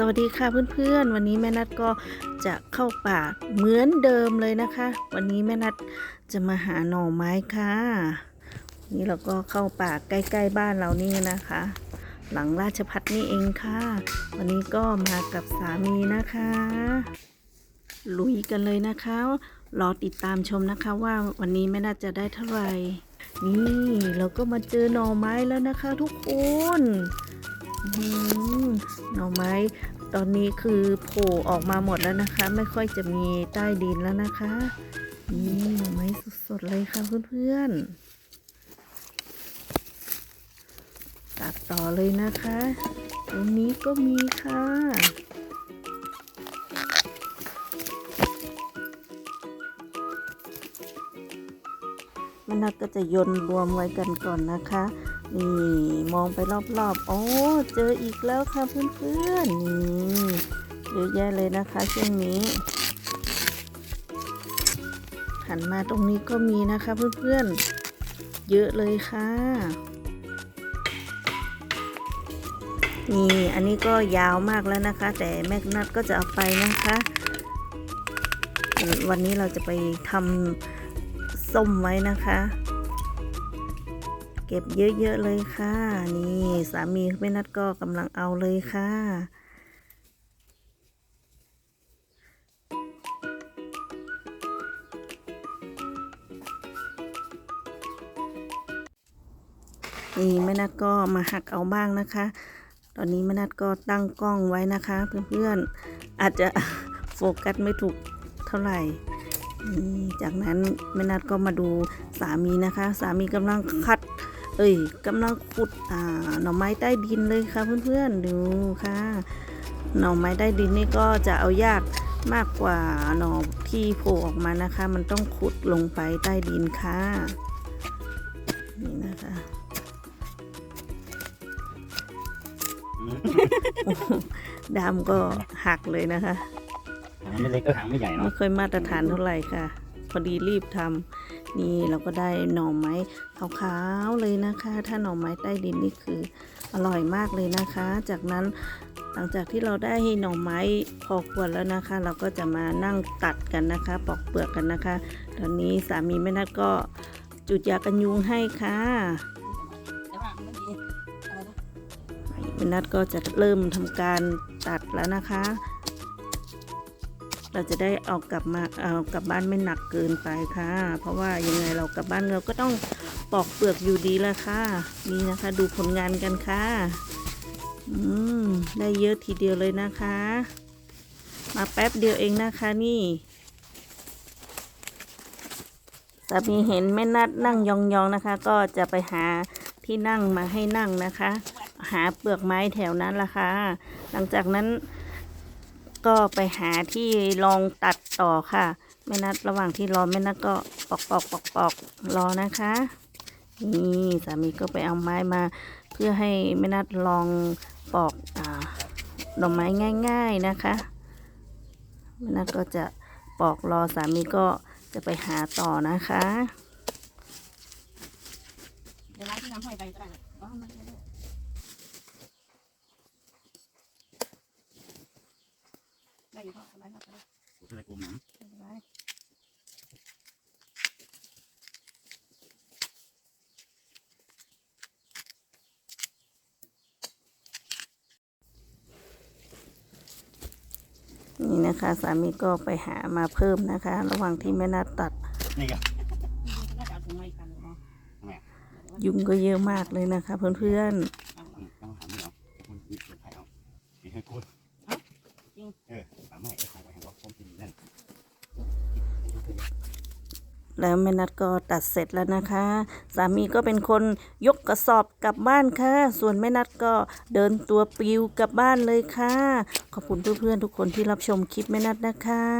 สวัสดีค่ะเพื่อนๆ วันนี้แม่นัดก็จะเข้าป่าเหมือนเดิมเลยนะคะ วันนี้แม่นัดจะมาหาหน่อไม้ค่ะ นี่เราก็เข้าป่าใกล้ๆบ้านเรานี่นะคะ หลังราชพัฒนี่เองค่ะ วันนี้ก็มากับสามีนะคะ ลุยกันเลยนะคะรอติดตามชมนะคะว่าวันนี้แม่นัดจะได้เท่าไหร่นี่เราก็มาเจอหน่อไม้แล้วนะคะ ทุกคน หน่อไม้ตอนนี้คือโผล่ออกมาหมดแล้วนะคะ ไม่ค่อยจะมีใต้ดินแล้วนะคะ นี่หน่อไม้สดๆเลยค่ะเพื่อนๆ ตัดต่อเลยนะคะ ตรงนี้ก็มีค่ะมันนัดก็จะโยนรวมไว้กันก่อนนะคะ นี่มองไปรอบๆ โอ้ เจออีกแล้วค่ะเพื่อนๆ นี่เยอะแยะเลยนะคะช่วงนี้ หันมาตรงนี้ก็มีนะคะเพื่อนๆ เยอะเลยค่ะ นี่ อันนี้ก็ยาวมากแล้วนะคะ แต่แม่นัดก็จะเอาไปนะคะ วันนี้เราจะไปทำส้มไว้นะคะ เก็บเยอะๆเลยค่ะ นี่สามีแม่นัดก็กำลังเอาเลยค่ะนี่แม่นัดก็มาหักเอาบ้างนะคะ ตอนนี้แม่นัดก็ตั้งกล้องไว้นะคะ เพื่อนๆอาจจะโฟกัสไม่ถูกเท่าไหร่นี่จากนั้นแม่นัดก็มาดูสามีนะคะ สามีกำลังคัด เอ้ยกำลังขุดอ่าหน่อไม้ใต้ดินเลยค่ะเพื่อนๆดูค่ะ หน่อไม้ใต้ดินนี่ก็จะเอายากมากกว่าหน่อที่โผล่ออกมานะคะ มันต้องขุดลงไปใต้ดินค่ะนี่นะคะดำก็หักเลยนะคะหางไม่เล็กก็หางไม่ใหญ่ไม่เนาะค่อยมาตรฐานเท่าไหร่ค่ะ พอดีรีบทำ นี่เราก็ได้หน่อไม้ขาวๆเลยนะคะ ถ้าหน่อไม้ใต้ดินนี่คืออร่อยมากเลยนะคะ จากนั้นหลังจากที่เราได้หน่อไม้พอควรแล้วนะคะ เราก็จะมานั่งตัดกันนะคะ ปอกเปลือกกันนะคะ ตอนนี้สามีแม่นัดก็จุดยากันยุงให้ค่ะแต่ะไรนะแม่นัดก็จะเริ่มทำการตัดแล้วนะคะ เราจะได้เอากลับมาเอากลับบ้านไม่หนักเกินไปค่ะ เพราะว่ายังไงเรากลับบ้านเราก็ต้องปอกเปลือกอยู่ดีละค่ะนี่นะคะดูผลงานกันค่ะอืมได้เยอะทีเดียวเลยนะคะ มาแป๊บเดียวเองนะคะนี่สามีเห็นแม่นัดนั่งยองๆนะคะ ก็จะไปหาที่นั่งมาให้นั่งนะคะ หาเปลือกไม้แถวนั้นละค่ะ หลังจากนั้น ก็ไปหาที่ลองตัดต่อค่ะแม่นัดระหว่างที่รอแม่นัดก็ปอกปอกปอกปอกรอนะคะนี่สามีก็ไปเอาไม้มา เพื่อให้แม่นัดลองปอกอดอกไม้ง่าย ๆนะคะแม่นัดก็จะปอกรอสามีก็จะไปหาต่อนะคะเดี๋ยวร้านที่น้ำห้อยไปก็ได้นะอ๋อมัน ไม่ได้ได้อยู่พ่อสบายมากเลยอะไรกลุ่มหนังสบายนี่นะคะ สามีก็ไปหามาเพิ่มนะคะ ระหว่างที่แม่นัดตัด นี่ก็น่าจะเอาถุงไม้กันเนาะยุงก็เยอะมากเลยนะคะ เพื่อนๆเอาต้องหาไม่เอาคุณมีเปิดไข่เอามีให้ คุณเออสามารถไอ้ของไปให้ว่าผมกินนั่นแล้วแม่นัดก็ตัดเสร็จแล้วนะคะ สามีก็เป็นคนยกกระสอบกลับบ้านค่ะ ส่วนแม่นัดก็เดินตัวปลิวกลับบ้านเลยค่ะ ขอบคุณเพื่อนๆทุกคนที่รับชมคลิปแม่นัดนะคะ